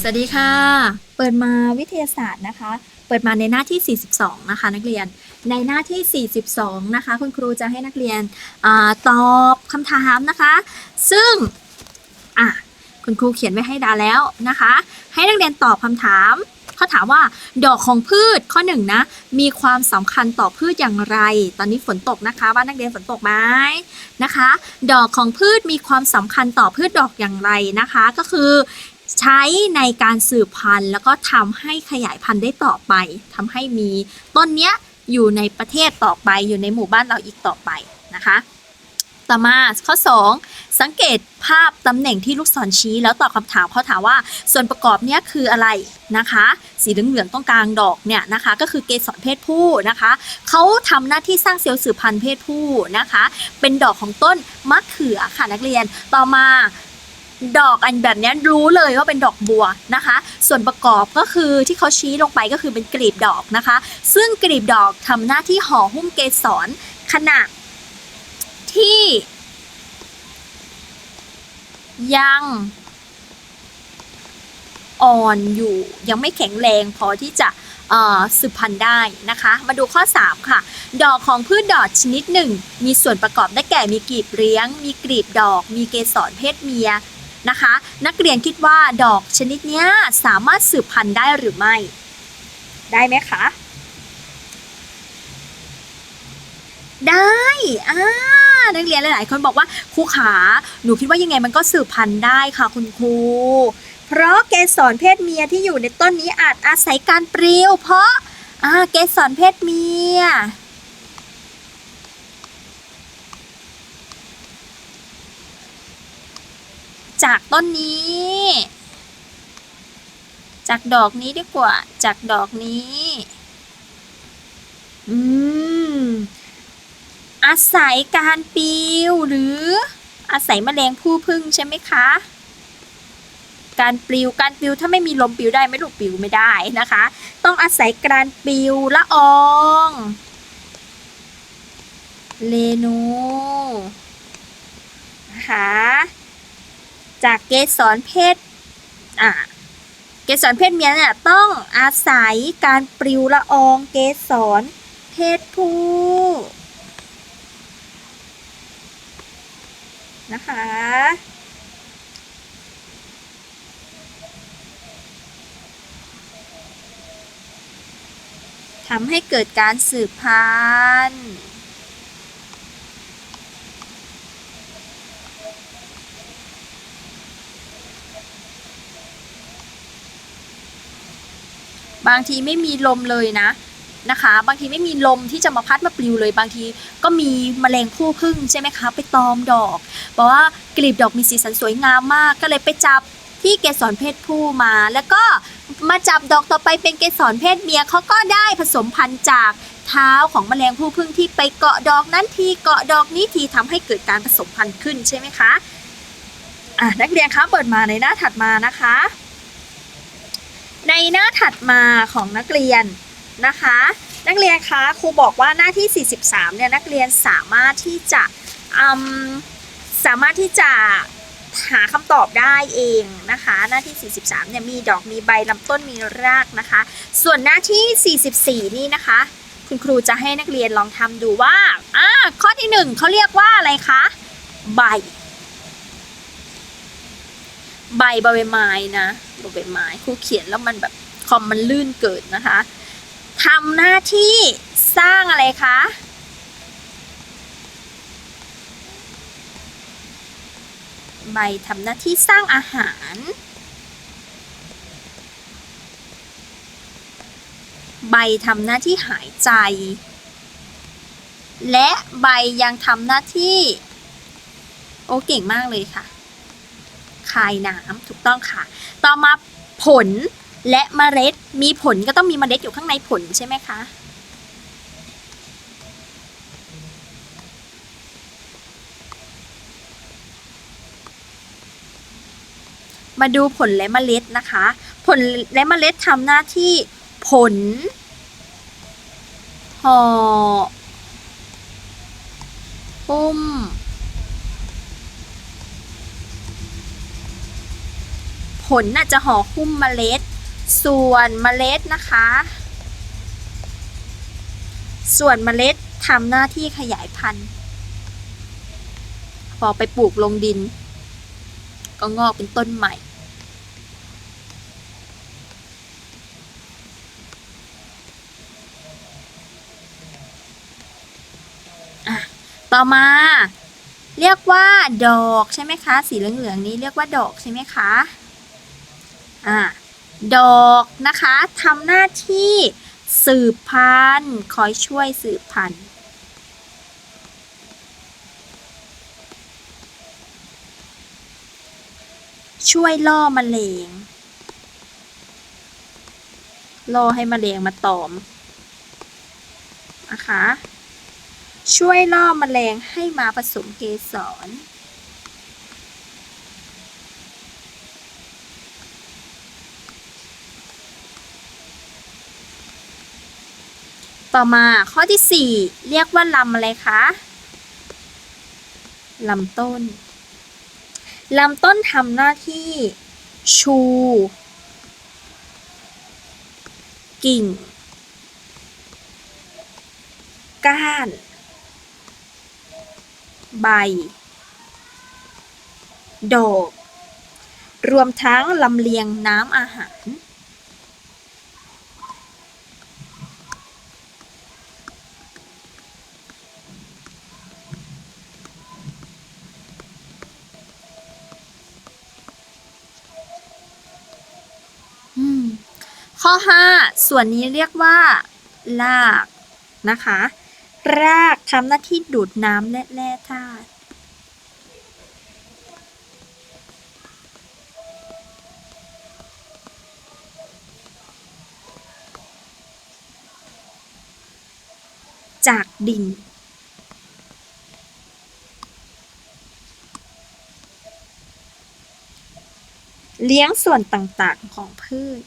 สวัสดีค่ะ เปิดมาวิทยาศาสตร์นะคะ เปิดมาในหน้าที่ 42 นะคะ นักเรียน ในหน้าที่ 42 นะคะ คุณครูจะให้นักเรียนอตอบคำถามนะคะ ซึ่งอะคุณครูเขียนไว้ให้ดาแล้วนะคะ ให้นักเรียนตอบคำถามเขาถามว่า ดอกของพืชข้อหนึ่งนะ มีความสำคัญต่อพืชอย่างไร ตอนนี้ฝนตกนะคะบ้านนักเรียนฝนตกไหมนะคะ ดอกของพืชมีความสำคัญต่อพืชดอกอย่างไรนะคะ ก็คือ ใช้ในการสืบพันธุ์ แล้วก็ทำให้ขยายพันธุ์ได้ต่อไปทำให้มีต้นเนี้ยอยู่ในประเทศต่อไปอยู่ในหมู่บ้านเราอีกต่อไปนะคะ ต่อมาข้อ 2 สังเกตภาพตำแหน่งที่ลูกศรชี้ แล้วตอบคำถามเขาถามว่าส่วนประกอบเนี้ยคืออะไรนะคะ สีเหลืองๆตรงกลางดอกเนี่ยนะคะ ก็คือเกสรเพศผู้นะคะเขาทำหน้าที่สร้างเซลล์สืบพันธุ์เพศผู้นะคะ เป็นดอกของต้นมะเขือค่ะนักเรียนต่อมา ดอกอันแบบนี้รู้เลยว่าเป็นดอกบัวนะคะ ส่วนประกอบก็คือที่เขาชี้ลงไปก็คือเป็นกลีบดอกนะคะ ซึ่งกลีบดอกทำหน้าที่ห่อหุ้มเกสรขณะที่ ยังอ่อนอยู่ยังไม่แข็งแรงพอที่จะสืบพันธุ์ได้นะคะ มาดูข้อ 3 ค่ะ ดอกของพืชดอกชนิดหนึ่ง มีส่วนประกอบได้แก่มีกลีบเลี้ยง มีกลีบดอก มีเกสรเพศเมีย นะคะ นักเรียนคิดว่าดอกชนิดนี้สามารถสืบพันธุ์ได้หรือไม่ ได้ไหมคะ ได้อ่านักเรียนหลาย ๆ คนบอกว่าครูขา หนูคิดว่ายังไงมันก็สืบพันธุ์ได้ค่ะคุณครู เพราะเกสรเพศเมียที่อยู่ในต้นนี้อาจอาศัยการปลิวเพราะอ่าเกสรเพศเมีย จากต้นนี้ จากดอกนี้ดีกว่า จากดอกนี้ อืม อาศัยการปลิวหรือ อาศัยแมลงผู้พึ่งใช่ไหมคะ การปลิว การปลิวถ้าไม่มีลมปลิวได้ไม่ลูกปลิวไม่ได้นะคะ ต้องอาศัยการปลิวละอองเลนูนะคะ จากเกสรเพศอะเกสรเพศเมียเนี่ยต้องอาศัยการปลิวละอองเกสรเพศผู้นะคะทำให้เกิดการสืบพันธุ์ บางทีไม่มีลมเลยนะนะคะ บางทีไม่มีลมที่จะมาพัดมาปลิวเลย บางทีก็มีแมลงผู้พึ่งใช่ไหมคะ ไปตอมดอกบอกว่ากลีบดอกมีสีสันสวยงามมาก ก็เลยไปจับที่เกสรเพศผู้มา แล้วก็มาจับดอกต่อไปเป็นเกสรเพศเมียเขาก็ได้ผสมพันธุ์จากเท้าของแมลงผู้พึ่งที่ไปเกาะดอกนั้นทีเกาะดอกนี้ทีทำให้เกิดการผสมพันธุ์ขึ้นใช่ไหมคะอะนักเรียนคะเปิดมาในหน้าถัดมานะคะ ในหน้าถัดมาของนักเรียนนะคะ นักเรียนคะครูบอกว่าหน้าที่ 43 เนี่ยนักเรียนสามารถที่จะสามารถที่จะหาคำตอบได้เองนะคะ หน้าที่ 43 เนี่ยมีดอกมีใบลำต้นมีรากนะคะ ส่วนหน้าที่ 44 นี่นะคะ คุณครูจะให้นักเรียนลองทำดูว่าอ่าข้อที่หนึ่งเขาเรียกว่าอะไรคะ ใบ ใบใบไม้นะใบไม้ครูเขียนแล้วมันแบบคอมมันลื่นเกิดนะคะทำหน้าที่สร้างอะไรคะใบทำหน้าที่สร้างอาหาร ใบทำหน้าที่หายใจ และใบยังทำหน้าที่ โอ้เก่งมากเลยค่ะ คายน้ำถูกต้องค่ะ ต่อมาผลและเมล็ดมีผลก็ต้องมีเมล็ดอยู่ข้างในผลใช่ไหมคะมาดูผลและเมล็ดนะคะ ผลและเมล็ดทำหน้าที่ผลห่อหุ้ม ลน่ะจะห่อหุ้มเมล็ด ส่วนเมล็ดนะคะ ส่วนเมล็ดทำหน้าที่ขยายพันธุ์ พอไปปลูกลงดิน ก็งอกเป็นต้นใหม่อะต่อมาเรียกว่าดอกใช่ไหมคะ สีเหลืองๆนี้เรียกว่าดอกใช่ไหมคะ อ่าดอกนะคะทำหน้าที่สืบพันธุ์คอยช่วยสืบพันธุ์ช่วยล่อมแมลงล่อให้มแมลงมาตอมนะคะ ช่วยล่อมแมลงให้มาผสมเกสร ต่อมาข้อที่ 4 เรียกว่าลำอะไรคะลำต้น ลำต้นทำหน้าที่ชู กิ่ง ก้าน ใบ ดอก รวมทั้งลำเลียงน้ำอาหาร อ 5 ส่วนนี้เรียกว่า รากนะคะ รากทำหน้าที่ดูดน้ำและแร่ธาตุจากดิน เลี้ยงส่วนต่างๆของพืช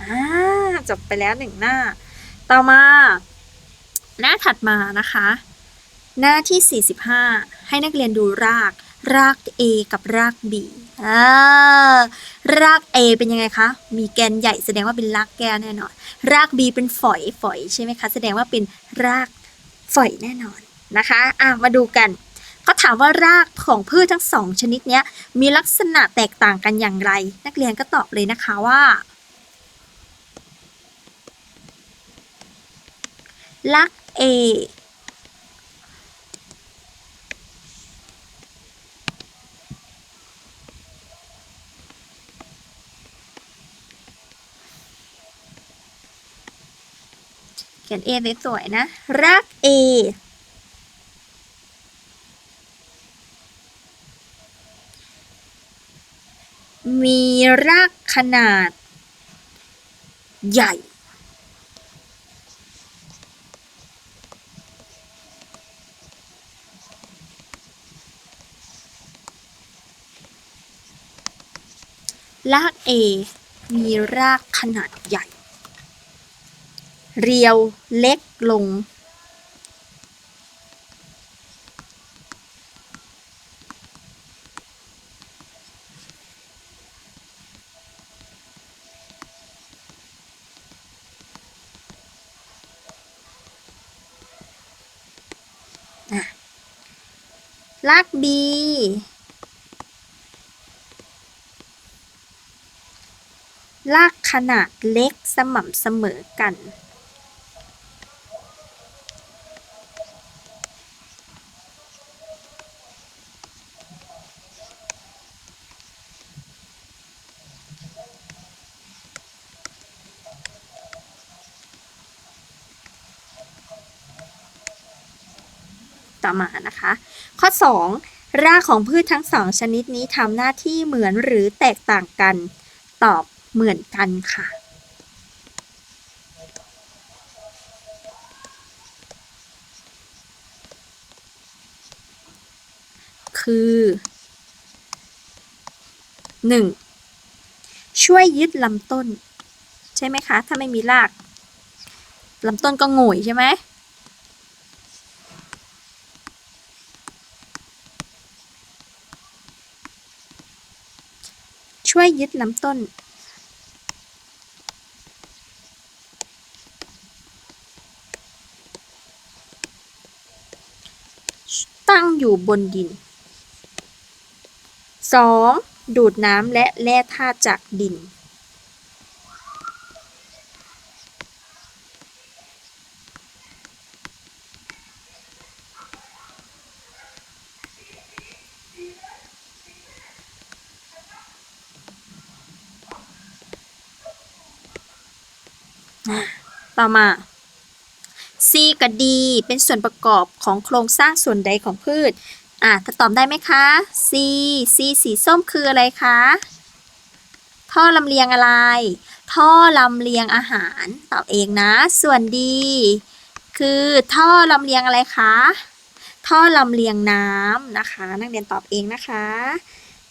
อ่า จบไปแล้วหนึ่งหน้า ต่อมา หน้าถัดมานะคะ หน้าที่ 45 ให้นักเรียนดูราก ราก A กับราก B อ่าราก A เป็นยังไงคะ มีแกนใหญ่แสดงว่าเป็นรากแก้วแน่นอน ราก B เป็นฝอยฝอยใช่ไหมคะ แสดงว่าเป็นรากฝอยแน่นอนนะคะอะมาดูกันเขาถามว่ารากของพืชทั้งสองชนิดนี้มีลักษณะแตกต่างกันอย่างไร นักเรียนก็ตอบเลยนะคะว่า ลัก A เขียน A สวยๆนะ รัก A มีรากขนาด ใหญ่ ราก A มีรากขนาดใหญ่ เรียวเล็กลงอะราก B รากขนาดเล็กสม่ำเสมอกัน ต่อมานะคะ ข้อ 2 รากของพืชทั้งสองชนิดนี้ทำหน้าที่เหมือนหรือแตกต่างกัน ตอบ เหมือนกันค่ะ คือ 1. ช่วยยึดลำต้น ใช่ไหมคะ ถ้าไม่มีรากลำต้นก็โง่ยใช่ไหมช่วยยึดลำต้น ตั้ง อยู่บนดิน 2. ดูดน้ำและแร่ธาตุจากดิน ต่อมา C กับ D เป็นส่วนประกอบของโครงสร้างส่วนใดของพืช อะถ้าตอบได้ไหมคะ C C สีส้มคืออะไรคะ ท่อลำเลียงอะไร ท่อลำเลียงอาหาร ตอบเองนะ ส่วน D คือท่อลำเลียงอะไรคะ ท่อลำเลียงน้ำนะคะ นักเรียนตอบเองนะคะ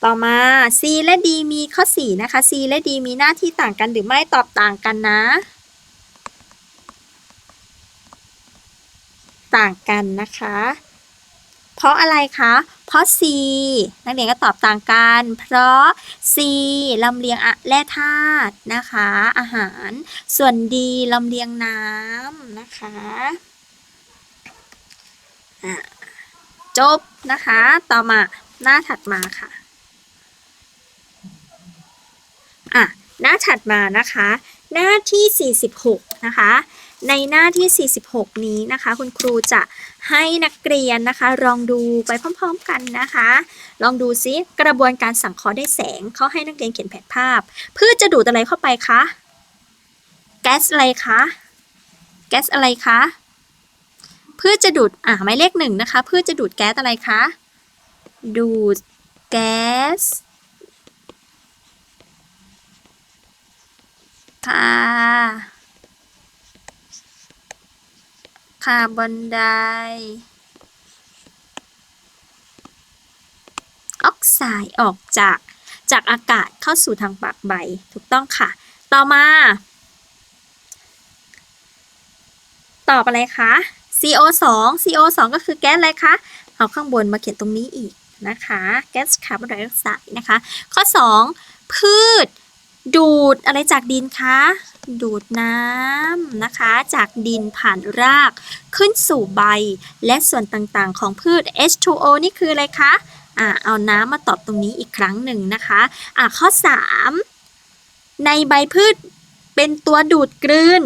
ต่อมา C และ D มีข้อ 4 นะคะ C และ D มีหน้าที่ต่างกันหรือไม่ตอบต่างกันนะ ต่างกันนะคะ เพราะอะไรคะ เพราะ C นักเรียนก็ตอบต่างกัน เพราะ C ลำเลียงอะแร่ธาตุนะคะ อาหาร ส่วน D ลำเลียงน้ำนะคะะจบนะคะ ต่อมาหน้าถัดมาค่ะอะหน้าถัดมานะคะ หน้าที่ 46 นะคะ ในหน้าที่ 46 นี้นะคะ คุณครูจะให้นักเรียนนะคะ ลองดูไปพร้อม ๆกันนะคะ ลองดูซิกระบวนการสังเคราะห์ด้วยแสงเขาให้นักเรียนเขียนแผนภาพพืชจะดูดอะไรเข้าไปคะแก๊สอะไรคะแก๊สอะไรคะพืชจะดูดอะหมายเลขหนึ่งนะคะพืชจะดูดแก๊สอะไรคะดูดแก๊สคาคาร์บอนไดออกไซด์ออกจากจากอากาศเข้าสู่ทางปากใบถูกต้องค่ะ ต่อมา ตอบอะไรคะ CO2 CO2 ก็คือแก๊สอะไรคะเอาข้างบนมาเขียนตรงนี้อีกนะคะ แก๊สคาร์บอนไดออกไซด์นะคะ ข้อ 2 พืช ดูดอะไรจากดินคะ ดูดน้ำนะคะ จากดินผ่านราก ขึ้นสู่ใบ และส่วนต่างๆ ของพืช H2O นี่คืออะไรคะอ่าเอาน้ำมาตอบตรงนี้อีกครั้งหนึ่งนะคะอ่าข้อ 3 ในใบพืชเป็นตัวดูดกลืน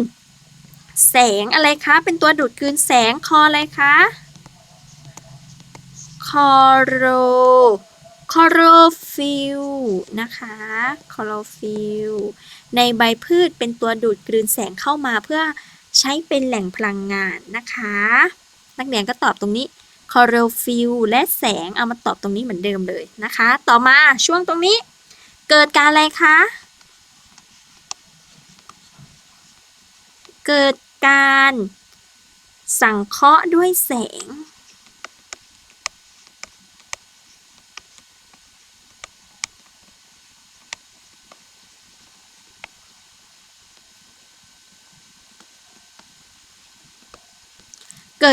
แสงอะไรคะ เป็นตัวดูดกลืนแสงคออะไรคะคอโร คลอโรฟิลนะคะคลอโรฟิลในใบพืชเป็นตัวดูดกลืนแสงเข้ามาเพื่อใช้เป็นแหล่งพลังงานนะคะ นักเรียนก็ตอบตรงนี้คลอโรฟิลและแสงเอามาตอบตรงนี้เหมือนเดิมเลยนะคะ ต่อมาช่วงตรงนี้ เกิดการอะไรคะ เกิดการสังเคราะห์ด้วยแสง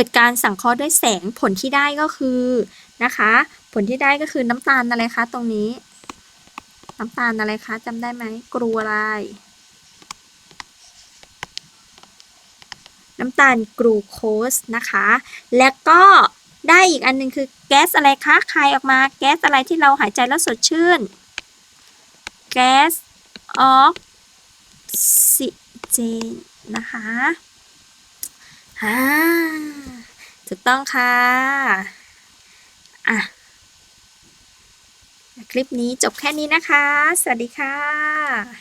ดการสังเคราะห์ด้วยแสงผลที่ได้ก็คือนะคะ ผลที่ได้ก็คือน้ำตาลอะไรคะตรงนี้ น้ำตาลอะไรคะจำได้ไหมกรูอะไร น้ำตาลกรูโคสนะคะ แล้วก็ได้อีกอันหนึงคือแก๊สอะไรคะคายออกมาแก๊สอะไรที่เราหายใจแล้วสดชื่น แก๊สออกซิเจนนะคะ อ่าถูกต้องค่ะอะคลิปนี้จบแค่นี้นะคะ สวัสดีค่ะ